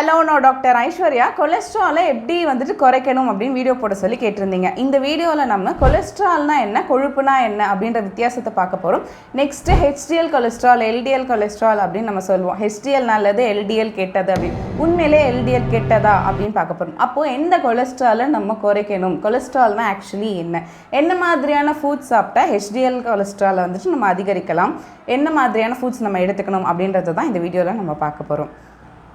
Hello நான் doctor Aishwarya கொலஸ்ட்ராலை எப்படி வந்துட்டு குறைக்கணும் அப்படின்னு வீடியோ போட சொல்லி கேட்டிருந்தீங்க. இந்த வீடியோவில் நம்ம கொலஸ்ட்ரால்னா என்ன கொழுப்புனா என்ன அப்படின்ற வித்தியாசத்தை பார்க்க போகிறோம் next HDL cholesterol LDL cholesterol அப்படின்னு நம்ம சொல்லுவோம். ஹெச்டிஎல் நல்லது எல்டிஎல் கெட்டது அப்படின்னு. உண்மையிலே எல்டிஎல் கெட்டதா அப்படின்னு பார்க்க போகிறோம் அப்போது எந்த கொலஸ்ட்ராலை நம்ம குறைக்கணும்? கொலஸ்ட்ரால்னா ஆக்சுவலி என்ன? என்ன மாதிரியான ஃபுட்ஸ் சாப்பிட்டா ஹெச்டிஎல் கொலஸ்ட்ராலை வந்துட்டு நம்ம அதிகரிக்கலாம்? என்ன மாதிரியான ஃபுட்ஸ் நம்ம எடுத்துக்கணும் அப்படின்றது தான் இந்த வீடியோவில் நம்ம பார்க்க போகிறோம்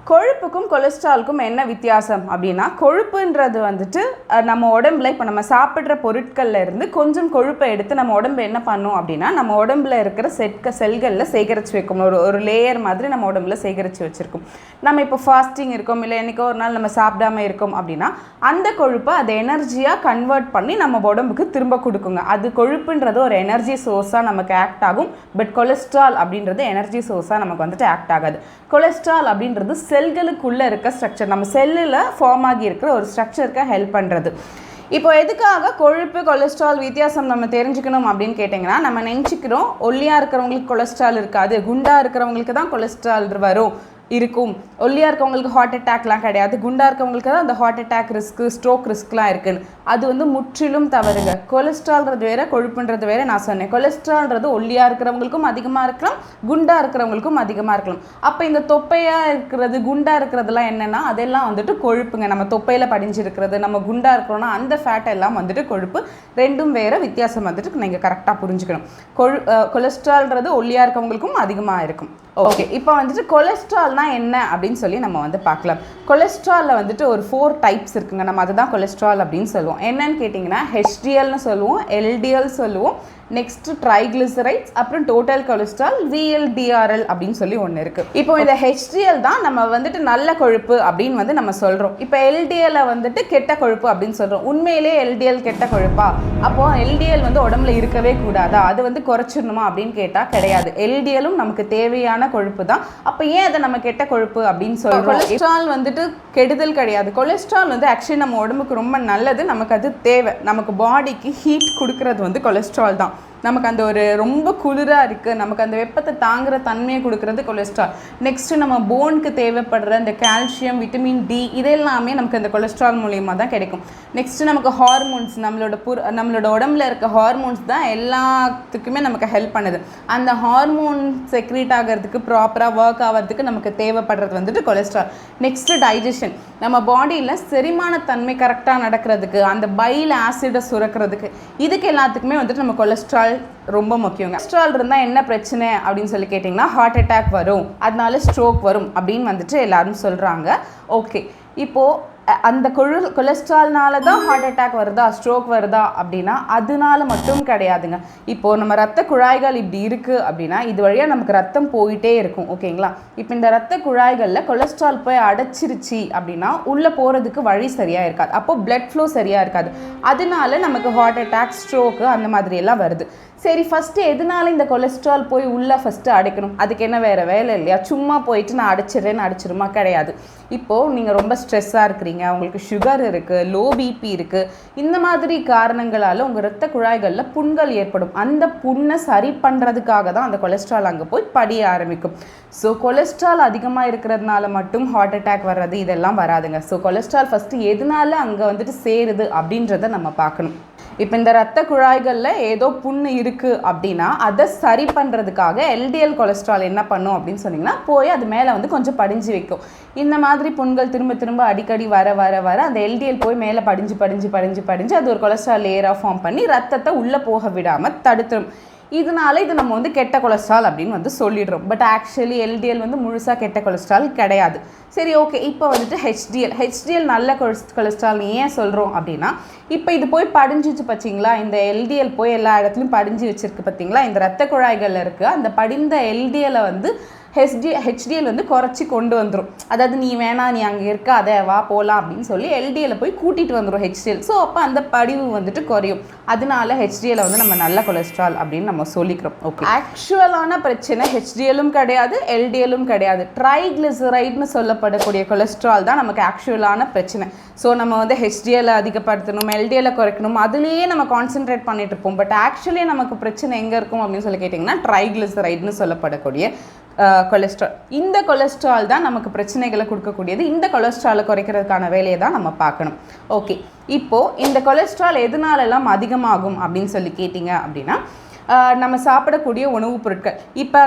கொழுப்புக்கும் கொலஸ்ட்ராலுக்கும் என்ன வித்தியாசம் அப்படின்னா கொழுப்புன்றது வந்துட்டு நம்ம உடம்புல இப்போ நம்ம சாப்பிட்ற பொருட்கள்ல இருந்து கொஞ்சம் கொழுப்பை எடுத்து நம்ம உடம்பு என்ன பண்ணும் அப்படின்னா நம்ம உடம்புல இருக்கிற செட்க செல்களில் சேகரித்து வைக்கும் ஒரு ஒரு லேயர் மாதிரி நம்ம உடம்புல சேகரித்து வச்சுருக்கோம். நம்ம இப்போ ஃபாஸ்டிங் இருக்கோம் இல்லை என்னைக்கோ ஒரு நாள் நம்ம சாப்பிடாம இருக்கோம் அப்படின்னா அந்த கொழுப்பை அதை எனர்ஜியாக கன்வெர்ட் பண்ணி நம்ம உடம்புக்கு திரும்ப கொடுக்குங்க. அது கொழுப்புன்றது ஒரு எனர்ஜி சோர்ஸாக நமக்கு ஆக்ட் ஆகும். பட் கொலஸ்ட்ரால் அப்படின்றது எனர்ஜி சோர்ஸாக நமக்கு வந்துட்டு ஆக்ட் ஆகாது. கொலஸ்ட்ரால் அப்படின்றது செல்களுக்குள்ளே இருக்க ஸ்ட்ரக்சர் நம்ம செல்லில் ஃபார்ம் ஆகி இருக்கிற ஒரு ஸ்ட்ரக்சருக்கு ஹெல்ப் பண்ணுறது இப்போ எதுக்காக கொழுப்பு கொலஸ்ட்ரால் வித்தியாசம் நம்ம தெரிஞ்சுக்கணும் அப்படின்னு கேட்டிங்கன்னா நம்ம நினச்சிக்கிறோம் ஒல்லியாக இருக்கிறவங்களுக்கு கொலஸ்ட்ரால் இருக்காது குண்டாக இருக்கிறவங்களுக்கு தான் கொலஸ்ட்ரால் வரும். இருக்கும். ஒல்லியாக இருக்கவங்களுக்கு ஹார்ட் அட்டாக்லாம் கிடையாது. குண்டாக இருக்கவங்களுக்கு தான் அந்த ஹார்ட் அட்டாக் ரிஸ்க்கு ஸ்ட்ரோக் ரிஸ்க்லாம் இருக்குன்னு. அது வந்து முற்றிலும் தவறுங்க. கொலஸ்ட்ரால்ன்றது வேறு கொழுப்புன்றது வேற நான் சொன்னேன். கொலஸ்ட்ரால்ன்றது ஒல்லியாக இருக்கிறவங்களுக்கும் அதிகமாக இருக்கலாம் குண்டாக இருக்கிறவங்களுக்கும் அதிகமாக இருக்கலாம். அப்போ இந்த தொப்பையாக இருக்கிறது குண்டாக இருக்கிறதுலாம் என்னென்னா அதெல்லாம் வந்துட்டு கொழுப்புங்க. நம்ம தொப்பையில் படிஞ்சிருக்கிறது நம்ம குண்டாக இருக்கிறோன்னா அந்த ஃபேட் எல்லாம் வந்துட்டு கொழுப்பு. ரெண்டும் வேறு வித்தியாசம் வந்துட்டு நீங்கள் கரெக்டாக புரிஞ்சுக்கணும். கொழு கொலஸ்ட்ரால்ன்றது ஒல்லியாக இருக்கவங்களுக்கும் அதிகமாக இருக்கும். ஓகே இப்போ வந்துட்டு கொலஸ்ட்ரால்னா என்ன அப்படின்னு சொல்லி நம்ம வந்து பார்க்கலாம். கொலஸ்ட்ராலில் வந்துட்டு ஒரு ஃபோர் டைப்ஸ் இருக்குங்க. நம்ம அதுதான் கொலஸ்ட்ரால் அப்படின்னு சொல்லுவோம். என்னன்னு கேட்டிங்கன்னா ஹெச்டிஎல்னு சொல்லுவோம் எல்டிஎல் சொல்லுவோம் நெக்ஸ்ட் ட்ரைக்ளிசரைட்ஸ் அப்புறம் டோட்டல் கொலஸ்ட்ரால் விஎல்டிஆர்எல் அப்படின்னு சொல்லி ஒன்று இருக்குது இப்போ இந்த ஹெச்டிஎல் தான் நம்ம வந்துட்டு நல்ல கொழுப்பு அப்படின்னு வந்து நம்ம சொல்கிறோம் இப்போ எல்டிஎல்லை வந்துட்டு கெட்ட கொழுப்பு அப்படின்னு சொல்கிறோம் உண்மையிலே எல்டிஎல் கெட்ட கொழுப்பா? அப்போ எல்டிஎல் வந்து உடம்புல இருக்கவே கூடாதா? அது வந்து குறைச்சிடணுமா அப்படின்னு கேட்டால் கிடையாது. எல்டிஎலும் நமக்கு தேவையான கொழுப்பு தான் அப்போ ஏன் அதை நம்ம கெட்ட கொழுப்பு அப்படின்னு சொல்கிறோம் கொலஸ்ட்ரால் வந்துட்டு கெடுதல் கிடையாது. கொலஸ்ட்ரால் வந்து ஆக்சுவலி நம்ம உடம்புக்கு ரொம்ப நல்லது. நமக்கு அது தேவை. நமக்கு பாடிக்கு ஹீட் கொடுக்கறது வந்து கொலஸ்ட்ரால் தான். நமக்கு அந்த ஒரு ரொம்ப குளிராக இருக்குது நமக்கு அந்த வெப்பத்தை தாங்குகிற தன்மையை கொடுக்கறது கொலஸ்ட்ரால் நெக்ஸ்ட்டு நம்ம போனுக்கு தேவைப்படுற இந்த கால்சியம் விட்டமின் டி இதெல்லாமே நமக்கு அந்த கொலஸ்ட்ரால் மூலியமாக தான் கிடைக்கும். நெக்ஸ்ட்டு நமக்கு ஹார்மோன்ஸ் நம்மளோட புர் நம்மளோட உடம்புல இருக்க ஹார்மோன்ஸ் தான் எல்லாத்துக்குமே நமக்கு ஹெல்ப் பண்ணுது. அந்த ஹார்மோன் செக்ரீட் ஆகிறதுக்கு ப்ராப்பராக ஒர்க் ஆகிறதுக்கு நமக்கு தேவைப்படுறது வந்துட்டு கொலஸ்ட்ரால் நெக்ஸ்ட்டு டைஜஷன் நம்ம பாடியில் செரிமான தன்மை கரெக்டாக நடக்கிறதுக்கு அந்த பைல் ஆசிடை சுரக்கிறதுக்கு இதுக்கு எல்லாத்துக்குமே வந்துட்டு நம்ம கொலஸ்ட்ரால் ரொம்ப முக்கியங்க. கொலஸ்ட்ரால் இருந்தால் என்ன பிரச்சனை அப்படின்னு சொல்லி கேட்டிங்கன்னா ஹார்ட் அட்டாக் வரும். அதனால ஸ்ட்ரோக் வரும் அப்படின்னு வந்துட்டு எல்லாரும் சொல்கிறாங்க ஓகே இப்போது அந்த கொழு கொலஸ்ட்ரால்னால தான் ஹார்ட் அட்டாக் வருதா ஸ்ட்ரோக் வருதா அப்படின்னா அதனால மட்டும் கிடையாதுங்க. இப்போ நம்ம ரத்த குழாய்கள் இப்படி இருக்கு அப்படின்னா இது வழியாக நமக்கு ரத்தம் போயிட்டே இருக்கும் ஓகேங்களா? இப்போ இந்த ரத்த குழாய்களில் கொலஸ்ட்ரால் போய் அடைச்சிருச்சு அப்படின்னா உள்ளே போகிறதுக்கு வழி சரியாக இருக்காது. அப்போது பிளட் ஃப்ளோ சரியாக இருக்காது. அதனால நமக்கு ஹார்ட் அட்டாக் ஸ்ட்ரோக்கு அந்த மாதிரியெல்லாம் வருது. சரி ஃபஸ்ட்டு எதனால இந்த கொலஸ்ட்ரால் போய் உள்ளே ஃபஸ்ட்டு அடைக்கணும்? அதுக்கு என்ன வேறு வேலை இல்லையா? சும்மா போயிட்டு நான் அடிச்சிடுறேன்னு அடிச்சிருமா கிடையாது. இப்போது நீங்கள் ரொம்ப ஸ்ட்ரெஸ்ஸாக இருக்கிறீங்க உங்களுக்கு சுகர் இருக்குது லோ பிபி இருக்குது இந்த மாதிரி காரணங்களால் உங்கள் ரத்த குழாய்களில் புண்கள் ஏற்படும். அந்த புண்ணை சரி பண்ணுறதுக்காக தான் அந்த கொலஸ்ட்ரால் அங்கே போய் படிய ஆரம்பிக்கும். ஸோ கொலஸ்ட்ரால் அதிகமாக இருக்கிறதுனால மட்டும் ஹார்ட் அட்டாக் வர்றது இதெல்லாம் வராதுங்க. ஸோ கொலஸ்ட்ரால் ஃபஸ்ட்டு எதனால அங்கே வந்துட்டு சேருது அப்படின்றத நம்ம பார்க்கணும். இப்போ இந்த ரத்த குழாய்களில் ஏதோ புண்ணு இருக்குது அப்படின்னா அதை சரி பண்ணுறதுக்காக எல்டிஎல் கொலஸ்ட்ரால் என்ன பண்ணும் அப்படின்னு சொன்னிங்கன்னா போய் அது மேலே வந்து கொஞ்சம் படிஞ்சு வைக்கும். இந்த மாதிரி புண்கள் திரும்ப திரும்ப அடிக்கடி வர வர வர அந்த எல்டிஎல் போய் மேலே படிஞ்சு படிஞ்சு படிஞ்சு படிஞ்சு அது ஒரு கொலஸ்ட்ரால் லேயராக ஃபார்ம் பண்ணி ரத்தத்தை உள்ளே போக விடாமல் தடுத்துரும். இதனால இது நம்ம வந்து கெட்ட கொலஸ்ட்ரால் அப்படின்னு வந்து சொல்லிடுறோம். பட் ஆக்சுவலி எல்டிஎல் வந்து முழுசாக கெட்ட கொலஸ்ட்ரால் கிடையாது. சரி ஓகே இப்போ வந்துட்டு ஹெச்டிஎல் ஹெச்டிஎல் நல்ல கொலஸ்ட்ரால் ஏன் சொல்கிறோம் அப்படின்னா இப்போ இது போய் படிஞ்சிச்சு பார்த்தீங்களா இந்த எல்டிஎல் போய் எல்லா இடத்துலையும் படிஞ்சு வச்சுருக்கு பார்த்தீங்களா இந்த ரத்த குழாய்களில் இருக்குது அந்த படிந்த எல்டிஎலை வந்து ஹெச்டி ஹெச்டிஎல் வந்து குறைச்சி கொண்டு வந்துடும் அதாவது நீ வேணாம் நீ அங்கே இருக்காத அதை வா போகலாம் அப்படின்னு சொல்லி எல்டிஎல் போய் கூட்டிகிட்டு வந்துடும் ஹெச்டிஎல் ஸோ அப்போ அந்த படிவு வந்துட்டு குறையும். அதனால ஹெச்டிஎல் வந்து நம்ம நல்ல கொலஸ்ட்ரால் அப்படின்னு நம்ம சொல்லிக்கிறோம். ஓகே ஆக்சுவலான பிரச்சனை ஹெச்டிஎல்லும் கிடையாது எல்டிஎல்லும் கிடையாது. ட்ரைக்ளிசரைட்னு சொல்லப்படக்கூடிய கொலஸ்ட்ரால் தான் நமக்கு ஆக்சுவலான பிரச்சனை. ஸோ நம்ம வந்து ஹெச்டிஎல் அதிகப்படுத்தணும் எல்டிஎல்லை குறைக்கணும் அதுலேயே நம்ம கான்சென்ட்ரேட் பண்ணிட்டு இருப்போம். பட் ஆக்சுவலி நமக்கு பிரச்சனை எங்கே இருக்கும் அப்படின்னு சொல்லி கேட்டிங்கன்னா ட்ரைக்ளிசரைட்னு சொல்லப்படக்கூடிய கொலஸ்ட்ரால். இந்த கொலஸ்ட்ரால் தான் நமக்கு பிரச்சனைகளை கொடுக்கக்கூடியது. இந்த கொலஸ்ட்ராலை குறைக்கிறதுக்கான வேலையை தான் நம்ம பார்க்கணும். ஓகே. இப்போது இந்த கொலஸ்ட்ரால் எதனாலெல்லாம் அதிகமாகும் அப்படின்னு சொல்லி கேட்டிங்க அப்படின்னா நம்ம சாப்பிடக்கூடிய உணவுப் பொருட்கள். இப்போ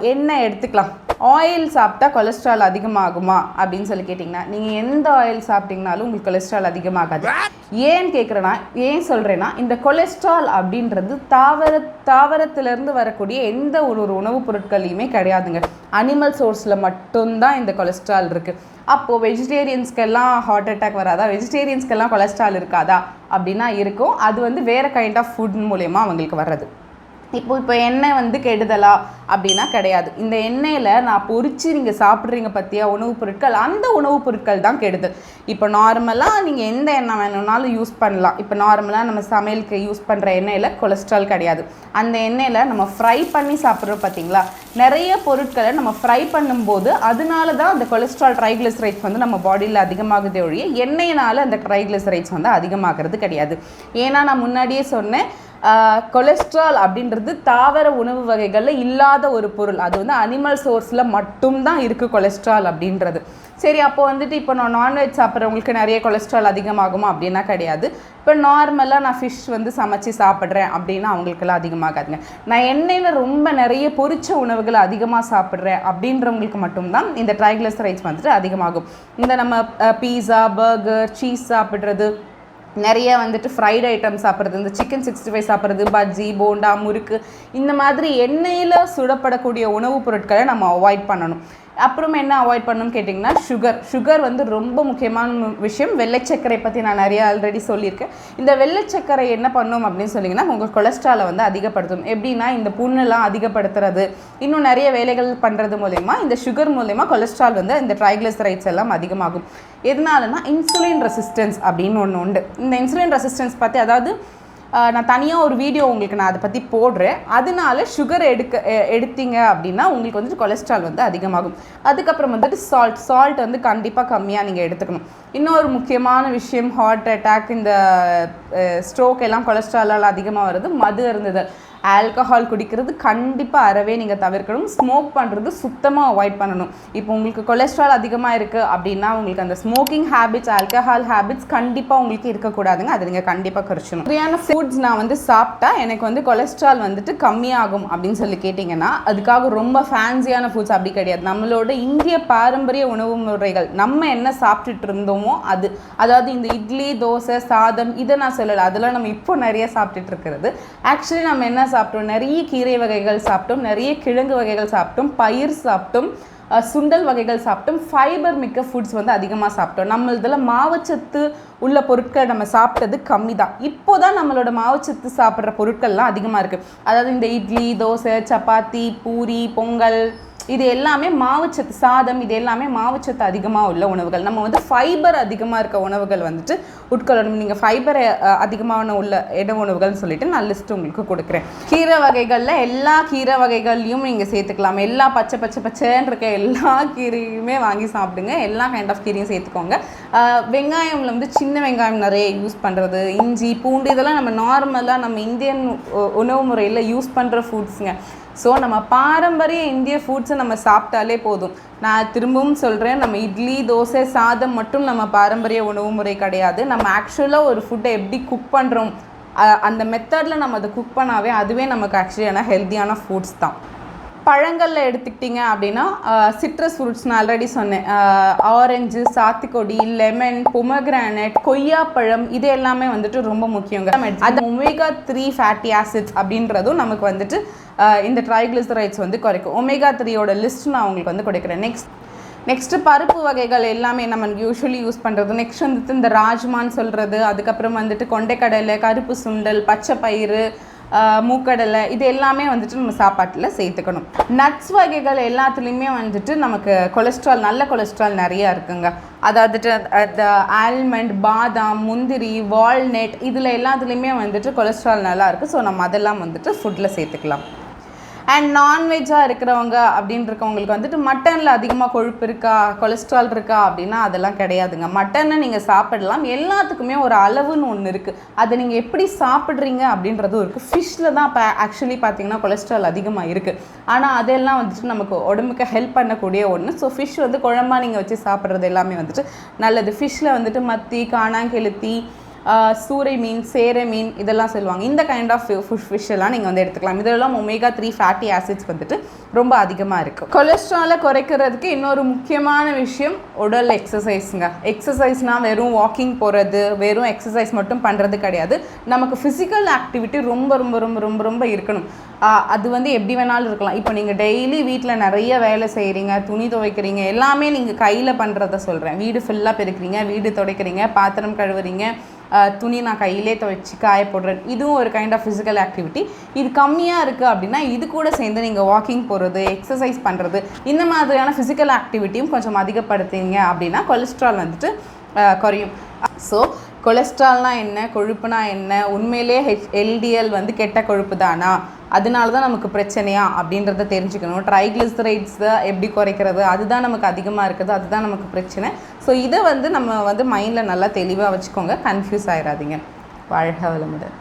எண்ணெய் எடுத்துக்கலாம். ஆயில் சாப்பிட்டா கொலஸ்ட்ரால் அதிகமாகுமா? அப்படின்னு சொல்லி கேட்டிங்கன்னா நீங்கள் எந்த ஆயில் சாப்பிட்டீங்கனாலும் உங்களுக்கு கொலஸ்ட்ரால் அதிகமாகாது. ஏன் கேட்குறேன்னா ஏன் சொல்கிறேன்னா இந்த கொலஸ்ட்ரால் அப்படின்றது தாவர தாவரத்திலேருந்து வரக்கூடிய எந்த ஒரு ஒரு உணவுப் பொருட்களையுமே கிடையாதுங்க. அனிமல் சோர்ஸில் மட்டும்தான் இந்த கொலஸ்ட்ரால் இருக்குது அப்போது வெஜிடேரியன்ஸ்க்கெல்லாம் ஹார்ட் அட்டாக் வராதா? வெஜிடேரியன்ஸ்க்கெல்லாம் கொலஸ்ட்ரால் இருக்காதா? அப்படின்னா இருக்கும். அது வந்து வேறு கைண்ட் ஆஃப் ஃபுட் மூலயமா அவங்களுக்கு வர்றது. இப்போ இப்போ எண்ணெய் வந்து கெடுதலா? அப்படின்னா கிடையாது. இந்த எண்ணெயில் நான் பொறிச்சு நீங்கள் சாப்பிட்றீங்க பற்றியா உணவுப் பொருட்கள் அந்த உணவுப் பொருட்கள் தான் கெடுதல் இப்போ நார்மலாக நீங்கள் எந்த எண்ணெய் வேணும்னாலும் யூஸ் பண்ணலாம். இப்போ நார்மலாக நம்ம சமையலுக்கு யூஸ் பண்ணுற எண்ணெயில் கொலஸ்ட்ரால் கிடையாது. அந்த எண்ணெயில் நம்ம ஃப்ரை பண்ணி சாப்பிட்றோம் பார்த்தீங்களா? நிறைய பொருட்களை நம்ம ஃப்ரை பண்ணும்போது அதனால தான் அந்த கொலஸ்ட்ரால் ட்ரைக்ளிசரைட்ஸ் வந்து நம்ம பாடியில் அதிகமாகுதே ஒழிய எண்ணெயினால் அந்த ட்ரைக்ளிசரைட்ஸ் வந்து அதிகமாகிறது கிடையாது. ஏன்னா நான் முன்னாடியே சொன்னேன் கொலஸ்ட்ரால் அப்படின்றது தாவர உணவு வகைகளில் இல்லாத ஒரு பொருள். அது வந்து அனிமல் சோர்ஸில் மட்டும்தான் இருக்குது கொலஸ்ட்ரால் அப்படின்றது. சரி அப்போ வந்துட்டு இப்போ நான் நான்வெஜ் சாப்பிட்றவங்களுக்கு நிறைய கொலஸ்ட்ரால் அதிகமாகுமா அப்படின்னா கிடையாது. இப்போ நார்மலாக நான் ஃபிஷ் வந்து சமைச்சு சாப்பிட்றேன் அப்படின்னா அவங்களுக்கெல்லாம் அதிகமாகாதுங்க. நான் எண்ணெயில் ரொம்ப நிறைய பொரிச்ச உணவுகளை அதிகமாக சாப்பிட்றேன் அப்படின்றவங்களுக்கு மட்டும்தான் இந்த ட்ரைக்ளிசரைட்ஸ் வந்துட்டு அதிகமாகும். இந்த நம்ம பீஸா பர்கர் சீஸ் சாப்பிட்றது நிறைய வந்துட்டு ஃப்ரைட் ஐட்டம் சாப்பிட்றது இந்த சிக்கன் சிக்ஸ்டி ஃபைவ் சாப்பிட்றது பஜ்ஜி போண்டா முறுக்கு இந்த மாதிரி எண்ணெயில் சுடப்படக்கூடிய உணவுப் பொருட்களை நம்ம அவாய்ட் பண்ணணும். அப்புறம் என்ன அவாய்ட் பண்ணணும்னு கேட்டிங்கன்னா சுகர் சுகர் வந்து ரொம்ப முக்கியமான விஷயம். வெள்ளை சர்க்கரை பற்றி நான் நிறைய ஆல்ரெடி சொல்லியிருக்கேன். இந்த வெள்ளை சர்க்கரை என்ன பண்ணும் அப்படின்னு சொன்னிங்கன்னா உங்கள் கொலஸ்ட்ராலை வந்து அதிகப்படுத்தும். எப்படின்னா இந்த புண்ணெல்லாம் அதிகப்படுத்துறது இன்னும் நிறைய வேலைகள் பண்ணுறது மூலயமா இந்த சுகர் மூலயமா கொலஸ்ட்ரால் வந்து இந்த ட்ரைக்ளிசரைட்ஸ் எல்லாம் அதிகமாகும். எதனாலனா இன்சுலின் ரெசிஸ்டன்ஸ் அப்படின்னு ஒன்று உண்டு. இந்த இன்சுலின் ரெசிஸ்டன்ஸ் பற்றி அதாவது நான் தனியாக ஒரு வீடியோ உங்களுக்கு நான் அதை பற்றி போடுறேன். அதனால சுகர் எடுக்க எடுத்தீங்க அப்படின்னா உங்களுக்கு வந்துட்டு கொலஸ்ட்ரால் வந்து அதிகமாகும். அதுக்கப்புறம் வந்துட்டு சால்ட் சால்ட் வந்து கண்டிப்பாக கம்மியாக நீங்கள் எடுத்துக்கணும். இன்னொரு முக்கியமான விஷயம் ஹார்ட் அட்டாக் இந்த ஸ்ட்ரோக் எல்லாம் கொலஸ்ட்ராலால் அதிகமாக வருது மது இருந்தது ஆல்கஹால் குடிக்கிறது கண்டிப்பாக அறவே நீங்கள் தவிர்க்கணும். ஸ்மோக் பண்ணுறது சுத்தமாக அவாய்ட் பண்ணணும். இப்போ உங்களுக்கு கொலஸ்ட்ரால் அதிகமாக இருக்குது அப்படின்னா உங்களுக்கு அந்த ஸ்மோக்கிங் ஹேபிட்ஸ் ஆல்கஹால் ஹேபிட்ஸ் கண்டிப்பாக உங்களுக்கு இருக்கக்கூடாதுங்க. அதை நீங்கள் கண்டிப்பாக குறைச்சணும் சரியான ஃபுட்ஸ் நான் வந்து சாப்பிட்டா எனக்கு வந்து கொலஸ்ட்ரால் வந்துட்டு கம்மியாகும் அப்படின்னு சொல்லி கேட்டிங்கன்னா அதுக்காக ரொம்ப ஃபேன்சியான ஃபுட்ஸ் அப்படி கிடையாது. நம்மளோட இந்திய பாரம்பரிய உணவு முறைகள் நம்ம என்ன சாப்பிட்டுட்டு இருந்தோமோ அது அதாவது இந்த இட்லி தோசை சாதம் இதை நான் சொல்லலை. அதெல்லாம் நம்ம இப்போ நிறைய சாப்பிட்டுட்டு இருக்கிறது. ஆக்சுவலி நம்ம என்ன சாப்பிட்டோம் நிறைய கீரை வகைகள் சாப்பிட்டோம் நிறைய கிழங்கு வகைகள் சாப்பிட்டோம் பயிர் சாப்பிட்டோம் சுண்டல் வகைகள் சாப்பிட்டோம் ஃபைபர் மிக்க ஃபுட்ஸ் வந்து அதிகமாக சாப்பிட்டோம். நம்ம இதில் மாவுச்சத்து உள்ள பொருட்கள் நம்ம சாப்பிட்டது கம்மி தான் இப்போ தான் நம்மளோட மாவுச்சத்து சாப்பிட்ற பொருட்கள்லாம் அதிகமாக இருக்குது அதாவது இந்த இட்லி தோசை சப்பாத்தி பூரி பொங்கல் இது எல்லாமே மாவுச்சத்து சாதம் இது எல்லாமே மாவுச்சத்து அதிகமாக உள்ள உணவுகள். நம்ம வந்து ஃபைபர் அதிகமாக இருக்க உணவுகள் வந்துட்டு உட்கொள்ளணும். நீங்கள் ஃபைபர் அதிகமான உள்ள இட உணவுகள்னு சொல்லிட்டு நான் லிஸ்ட் உங்களுக்கு கொடுக்குறேன். கீரை வகைகளில் எல்லா கீரை வகைகள்லையும் நீங்கள் சேர்த்துக்கலாம். எல்லா பச்சை பச்சை பச்சைன்னு இருக்க எல்லா கீரையுமே வாங்கி சாப்பிடுங்க. எல்லா கைண்ட் ஆஃப் கீரையும் சேர்த்துக்கோங்க. வெங்காயம்ல வந்து சின்ன வெங்காயம் நிறைய யூஸ் பண்ணுறது இஞ்சி பூண்டு இதெல்லாம் நம்ம நார்மலாக நம்ம இந்தியன் உணவு முறையில் யூஸ் பண்ணுற ஃபுட்ஸுங்க ஸோ நம்ம பாரம்பரிய இந்திய ஃபுட்ஸை நம்ம சாப்பிட்டாலே போதும். நான் திரும்பவும் சொல்கிறேன் நம்ம இட்லி தோசை சாதம் மட்டும் நம்ம பாரம்பரிய உணவு முறை கிடையாது. நம்ம ஆக்சுவலாக ஒரு ஃபுட்டை எப்படி குக் பண்ணுறோம் அந்த மெத்தடில் நம்ம அதை குக் பண்ணாவே அதுவே நமக்கு ஆக்சுவலியான ஹெல்த்தியான ஃபுட்ஸ் தான். பழங்களில் எடுத்துக்கிட்டிங்க அப்படின்னா சிட்ரஸ் ஃப்ரூட்ஸ் நான் ஆல்ரெடி சொன்னேன். ஆரஞ்சு சாத்துக்கொடி லெமன் பொமக்ரானட் கொய்யாப்பழம் இது எல்லாமே வந்துட்டு ரொம்ப முக்கியங்க. அந்த ஒமேகா த்ரீ ஃபேட்டி ஆசிட்ஸ் அப்படின்றதும் நமக்கு வந்துட்டு இந்த ட்ரைக்ளிசரைட்ஸ் வந்து குறைக்கும். ஒமேகா த்ரீயோட லிஸ்ட் நான் உங்களுக்கு வந்து கொடுக்குறேன். நெக்ஸ்ட் நெக்ஸ்ட்டு பருப்பு வகைகள் எல்லாமே நம்ம யூஸ்வலி யூஸ் பண்ணுறது நெக்ஸ்ட் வந்துட்டு இந்த ராஜ்மான்னு சொல்கிறது அதுக்கப்புறம் வந்துட்டு கொண்டைக்கடலை கருப்பு சுண்டல் பச்சை பயிறு மூக்கடலை இது எல்லாமே வந்துட்டு நம்ம சாப்பாட்டில் சேர்த்துக்கணும். நட்ஸ் வகைகள் எல்லாத்துலேயுமே வந்துட்டு நமக்கு கொலஸ்ட்ரால் நல்ல கொலஸ்ட்ரால் நிறையா இருக்குங்க. அதாவது அந்த ஆல்மண்ட் பாதாம் முந்திரி வால்நட் இதில் எல்லாத்துலேயுமே வந்துட்டு கொலஸ்ட்ரால் நல்லா இருக்குது ஸோ நம்ம அதெல்லாம் வந்துட்டு ஃபுட்டில் சேர்த்துக்கலாம். அண்ட் நான்வெஜ்ஜாக இருக்கிறவங்க அப்படின்னு இருக்கவங்களுக்கு வந்துட்டு மட்டனில் அதிகமாக கொழுப்பு இருக்கா கொலஸ்ட்ரால் இருக்கா அப்படின்னா அதெல்லாம் கிடையாதுங்க. மட்டனை நீங்கள் சாப்பிடலாம். எல்லாத்துக்குமே ஒரு அளவுன்னு ஒன்று இருக்குது அதை நீங்கள் எப்படி சாப்பிட்றீங்க அப்படின்றதும் இருக்குது ஃபிஷ்ஷில் தான் இப்போ ஆக்சுவலி பார்த்தீங்கன்னா கொலஸ்ட்ரால் அதிகமாக இருக்குது ஆனால் அதெல்லாம் வந்துட்டு நமக்கு உடம்புக்கு ஹெல்ப் பண்ணக்கூடிய ஒன்று ஸோ ஃபிஷ் வந்து குழம்பாக நீங்கள் வச்சு சாப்பிட்றது எல்லாமே வந்துட்டு நல்லது. ஃபிஷ்ஷில் வந்துட்டு மத்தி காணாங்கெளுத்தி சூரை மீன் சேரை மீன் இதெல்லாம் சொல்லுவாங்க. இந்த கைண்ட் ஆஃப் ஃபிஷ் ஃபிஷ் எல்லாம் நீங்கள் வந்து எடுத்துக்கலாம். இதெல்லாம் ஒமேகா த்ரீ ஃபேட்டி ஆசிட்ஸ் வந்துட்டு ரொம்ப அதிகமாக இருக்குது கொலஸ்ட்ராலை குறைக்கிறதுக்கு இன்னொரு முக்கியமான விஷயம் உடல் எக்ஸசைஸுங்க எக்ஸசைஸ்னால் வெறும் வாக்கிங் போகிறது வெறும் எக்ஸசைஸ் மட்டும் பண்ணுறது கிடையாது. நமக்கு ஃபிசிக்கல் ஆக்டிவிட்டி ரொம்ப ரொம்ப ரொம்ப ரொம்ப ரொம்ப இருக்கணும். அது வந்து எப்படி வேணாலும் இருக்கலாம். இப்போ நீங்கள் டெய்லி வீட்டில் நிறைய வேலை செய்கிறீங்க துணி துவைக்கிறீங்க எல்லாமே நீங்கள் கையில் பண்ணுறத சொல்கிறேன் வீடு ஃபுல்லாக பெருக்கிறீங்க வீடு துடைக்கிறீங்க பாத்திரம் கழுவுறீங்க துணி நான் கையிலே துவைச்சி காய போடுறேன். இதுவும் ஒரு கைண்ட் ஆஃப் ஃபிசிக்கல் ஆக்டிவிட்டி இது கம்மியாக இருக்குது அப்படின்னா இது கூட சேர்ந்து நீங்கள் வாக்கிங் போகிறது எக்ஸசைஸ் பண்ணுறது இந்த மாதிரியான ஃபிசிக்கல் ஆக்டிவிட்டியும் கொஞ்சம் அதிகப்படுத்திங்க அப்படின்னா கொலஸ்ட்ரால் வந்துட்டு குறையும். ஸோ கொலஸ்ட்ரால்னால் என்ன கொழுப்புனா என்ன உண்மையிலே ஹெச் எல்டிஎல் வந்து கெட்ட கொழுப்பு தானா? அதனால தான் நமக்கு பிரச்சனையா? அப்படின்றத தெரிஞ்சுக்கணும். ட்ரைக்ளிசரைட்ஸை எப்படி குறைக்கிறது? அதுதான் நமக்கு அதிகமாக இருக்குது. அதுதான் நமக்கு பிரச்சனை. ஸோ இதை வந்து நம்ம வந்து மைண்டில் நல்லா தெளிவாக வச்சுக்கோங்க. கன்ஃபியூஸ் ஆகிடாதீங்க வாழ்க வளமுடன்.